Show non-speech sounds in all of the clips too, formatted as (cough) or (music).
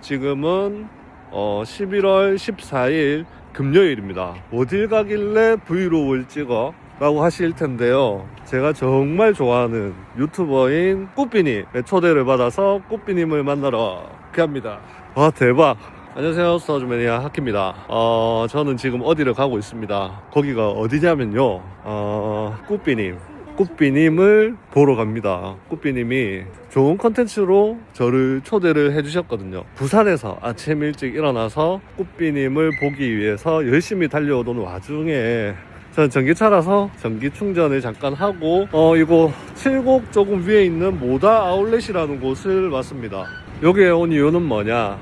지금은 어, 11월 14일 금요일입니다. 어딜 가길래 브이로그를 찍어? 라고 하실 텐데요. 제가 정말 좋아하는 유튜버인 꾸삐님의 초대를 받아서 꾸삐님을 만나러 갑니다. 와, 대박. 안녕하세요. 스타즈매니아 하키입니다. 어, 저는 지금 어디를 가고 있습니다. 거기가 어디냐면요. 어, 꾸삐님. 꾸삐님을 보러 갑니다. 꾸삐님이 좋은 컨텐츠로 저를 초대를 해주셨거든요. 부산에서 아침 일찍 일어나서 꾸삐님을 보기 위해서 열심히 달려오던 와중에 저는 전기차라서 전기 충전을 잠깐 하고 어 이거 칠곡 조금 위에 있는 모다 아울렛이라는 곳을 왔습니다. 여기에 온 이유는 뭐냐?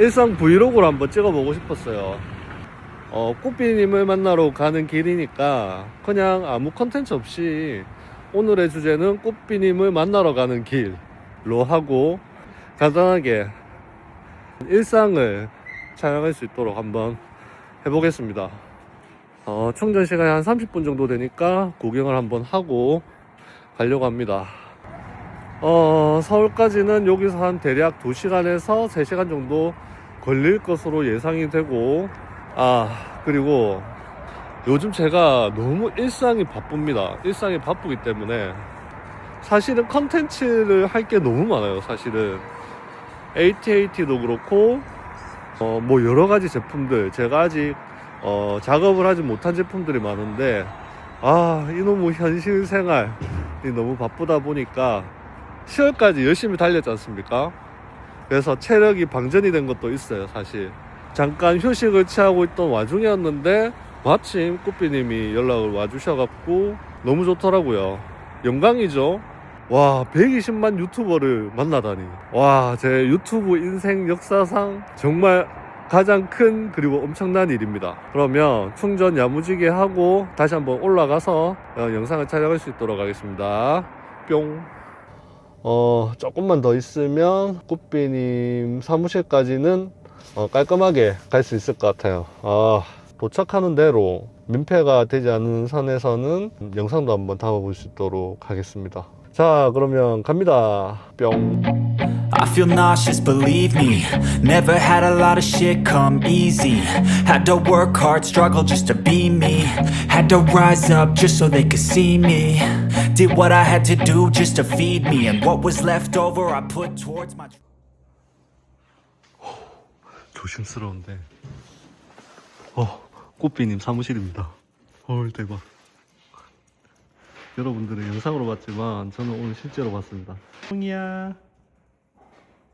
일상 브이로그를 한번 찍어보고 싶었어요. 어, 꽃비님을 만나러 가는 길이니까 그냥 아무 컨텐츠 없이 오늘의 주제는 꽃비님을 만나러 가는 길로 하고 간단하게 일상을 촬영할 수 있도록 한번 해보겠습니다. 어, 충전 시간이 한 30분 정도 되니까 구경을 한번 하고 가려고 합니다. 어, 서울까지는 여기서 한 대략 2시간에서 3시간 정도 걸릴 것으로 예상이 되고, 아, 그리고 요즘 제가 너무 일상이 바쁩니다. 일상이 바쁘기 때문에 사실은 컨텐츠를 할 게 너무 많아요, 사실은. AT-AT도 그렇고, 어, 뭐 여러 가지 제품들, 제가 아직 어, 작업을 하지 못한 제품들이 많은데, 아, 이놈의 현실 생활이 너무 바쁘다 보니까 10월까지 열심히 달렸지 않습니까? 그래서 체력이 방전이 된 것도 있어요, 사실. 잠깐 휴식을 취하고 있던 와중이었는데, 마침 꾸삐님이 연락을 와주셔갖고, 너무 좋더라고요. 영광이죠? 와, 120만 유튜버를 만나다니. 와, 제 유튜브 인생 역사상 정말 가장 큰 그리고 엄청난 일입니다. 그러면 충전 야무지게 하고 다시 한번 올라가서 어, 영상을 촬영할 수 있도록 하겠습니다. 뿅. 어, 조금만 더 있으면 꽃비님 사무실까지는 어, 깔끔하게 갈 수 있을 것 같아요. 아, 도착하는 대로 민폐가 되지 않는 선에서는 영상도 한번 담아볼 수 있도록 하겠습니다. 자, 그러면 갑니다. 뿅. I feel nauseous, believe me. Never had a lot of shit come easy. Had to work hard, struggle just to be me. Had to rise up just so they could see me. Did what I had to do just to feed me. And what was left over, I put towards my. 조심스러운데. 어, 꽃비님 사무실입니다. 헐, 대박. 여러분들은 영상으로 봤지만 저는 오늘 실제로 봤습니다. 홍이야.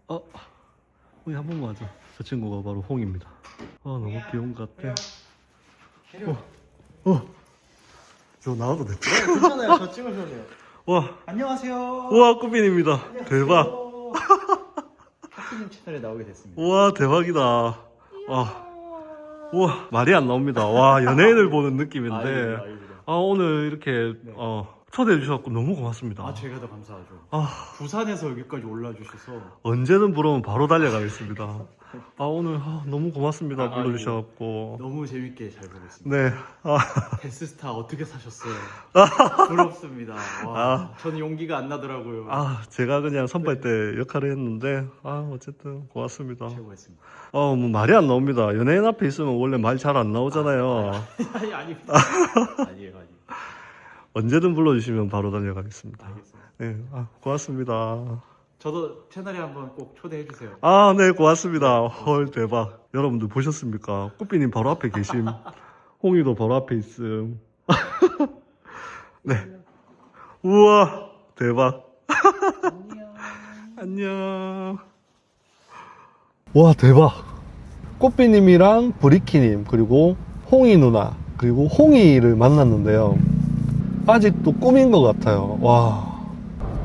어, 홍이 한 번만 하자. 저 친구가 바로 홍입니다. 아, 너무 귀여운 것 같아. 어, 어. 저 나와도 돼. 괜찮아요. 저 찍으셔도 돼요. 와, 안녕하세요. 우와, 꽃비님입니다. 대박. (laughs) 하키님 채널에 나오게 됐습니다. 우와, 대박이다. 와, 우와, 말이 안 나옵니다. 와, 연예인을 (laughs) 보는 느낌인데. 아이고, 아이고. 아 오늘 이렇게 네. 어, 초대해 주셔서 너무 고맙습니다. 아, 제가 더 감사하죠. 아, 부산에서 여기까지 올라주셔서 언제든 부르면 바로 달려가겠습니다. (laughs) 아 오늘 아, 너무 고맙습니다. 아, 불러주셔갖고. 너무 재밌게 잘 보고 있습니다. 네. 아, 데스스타 어떻게 사셨어요? 부럽습니다. 와, 저는 용기가 안 나더라고요. 아 제가 그냥 선발 때 역할을 했는데 아 어쨌든 고맙습니다. 최고였습니다. 어, 뭐 말이 안 나옵니다. 연예인 앞에 있으면 원래 말 잘 안 나오잖아요. 아니, 아닙니다. 아니에요, 아니에요. 언제든 불러주시면 바로 달려가겠습니다. 알겠습니다. 네, 아, 고맙습니다. 저도 채널에 한번 꼭 초대해 주세요. 아, 네, 고맙습니다. 헐, 대박. 여러분들 보셨습니까? 꽃비님 바로 앞에 계심. (laughs) 홍이도 바로 앞에 있음. (laughs) 네. 우와, 대박. (laughs) 안녕. 와, 대박. 꽃비님이랑 브리키님, 그리고 홍이 누나, 그리고 홍이를 만났는데요. 아직도 꿈인 것 같아요. 와.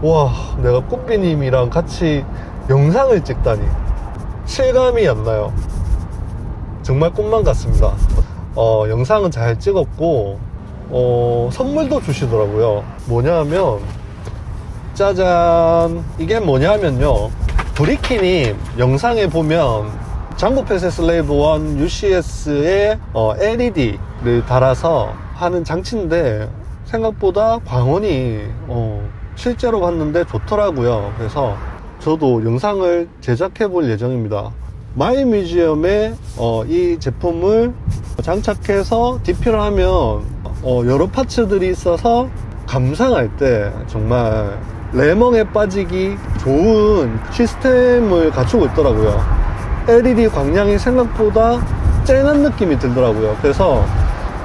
와, 내가 꽃비님이랑 같이 영상을 찍다니. 실감이 안 나요. 정말 꿈만 같습니다. 어, 영상은 잘 찍었고, 어, 선물도 주시더라고요. 뭐냐면, 짜잔. 이게 뭐냐면요. 브리키님 영상에 보면 장고패스 슬레이브 1 UCS에 LED를 달아서 하는 장치인데 생각보다 광원이 어, 실제로 봤는데 좋더라고요. 그래서 저도 영상을 제작해 볼 예정입니다. 마이 뮤지엄에 어, 이 제품을 장착해서 DP를 하면 어, 여러 파츠들이 있어서 감상할 때 정말 레멍에 빠지기 좋은 시스템을 갖추고 있더라고요. LED 광량이 생각보다 쨍한 느낌이 들더라고요. 그래서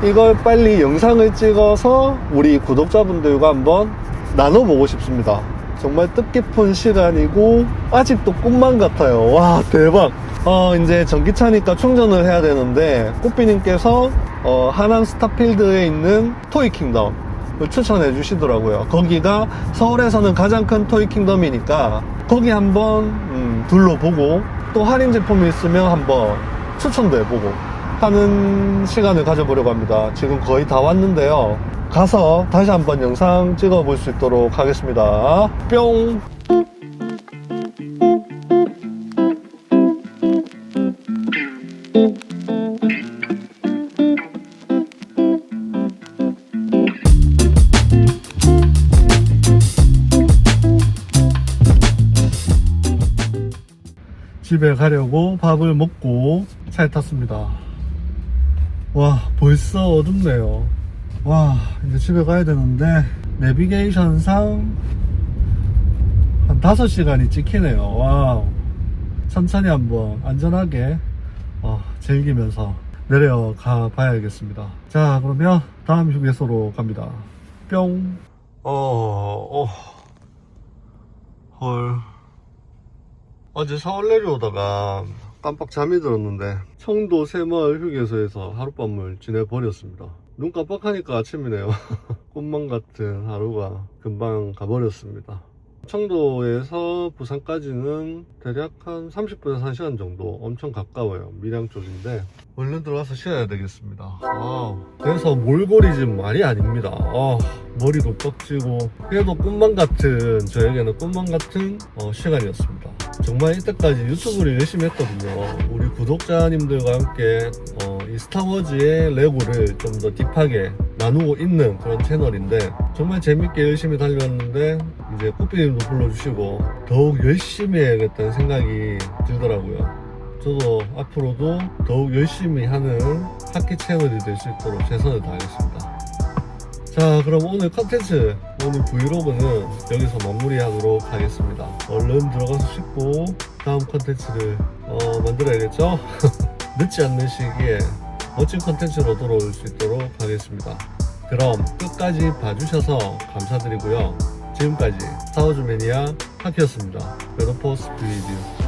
이걸 빨리 영상을 찍어서 우리 구독자분들과 한번 나눠보고 싶습니다. 정말 뜻깊은 시간이고 아직도 꿈만 같아요. 와 대박. 어 이제 전기차니까 충전을 해야 되는데 꽃비님께서 어, 하남 스타필드에 있는 토이킹덤 을 추천해 주시더라고요. 거기가 서울에서는 가장 큰 토이킹덤이니까 거기 한번 음, 둘러보고 또 할인 제품이 있으면 한번 추천도 해보고 하는 시간을 가져보려고 합니다. 지금 거의 다 왔는데요. 가서 다시 한번 영상 찍어 볼 수 있도록 하겠습니다. 뿅! 집에 가려고 밥을 먹고 차에 탔습니다. 와, 벌써 어둡네요. 와, 이제 집에 가야 되는데, 내비게이션상 한 5시간이 찍히네요. 와우. 천천히 한번 안전하게 어, 즐기면서 내려가 봐야겠습니다. 자, 그러면 다음 휴게소로 갑니다. 뿅. 어, 어. 헐. 어제 서울 내려오다가 깜빡 잠이 들었는데 청도 새마을 휴게소에서 하룻밤을 지내버렸습니다. 눈 깜빡하니까 아침이네요. (laughs) 꿈만 같은 하루가 금방 가버렸습니다. 청도에서 부산까지는 대략 한 30분에서 1시간 정도 엄청 가까워요. 밀양 쪽인데 얼른 들어와서 쉬어야 되겠습니다. 와우. 그래서 몰골이 지금 말이 아닙니다. 아, 머리도 떡지고 그래도 꿈만 같은 저에게는 꿈만 같은 어, 시간이었습니다. 정말 이때까지 유튜브를 열심히 했거든요. 우리 구독자님들과 함께 어, 이 스타워즈의 레고를 좀 더 딥하게 나누고 있는 그런 채널인데 정말 재밌게 열심히 달렸는데 이제 꽃비님도 불러주시고 더욱 열심히 해야겠다는 생각이 들더라고요. 저도 앞으로도 더욱 열심히 하는 학기 채널이 될 수 있도록 최선을 다하겠습니다. 자 그럼 오늘 컨텐츠 오늘 브이로그는 여기서 마무리하도록 하겠습니다. 얼른 들어가서 씻고 다음 컨텐츠를 어, 만들어야겠죠? (laughs) 늦지 않는 시기에 멋진 컨텐츠로 돌아올 수 있도록 하겠습니다. 그럼 끝까지 봐주셔서 감사드리고요. 지금까지 스타워즈 매니아 하키였습니다. 레더포스 뷰이디오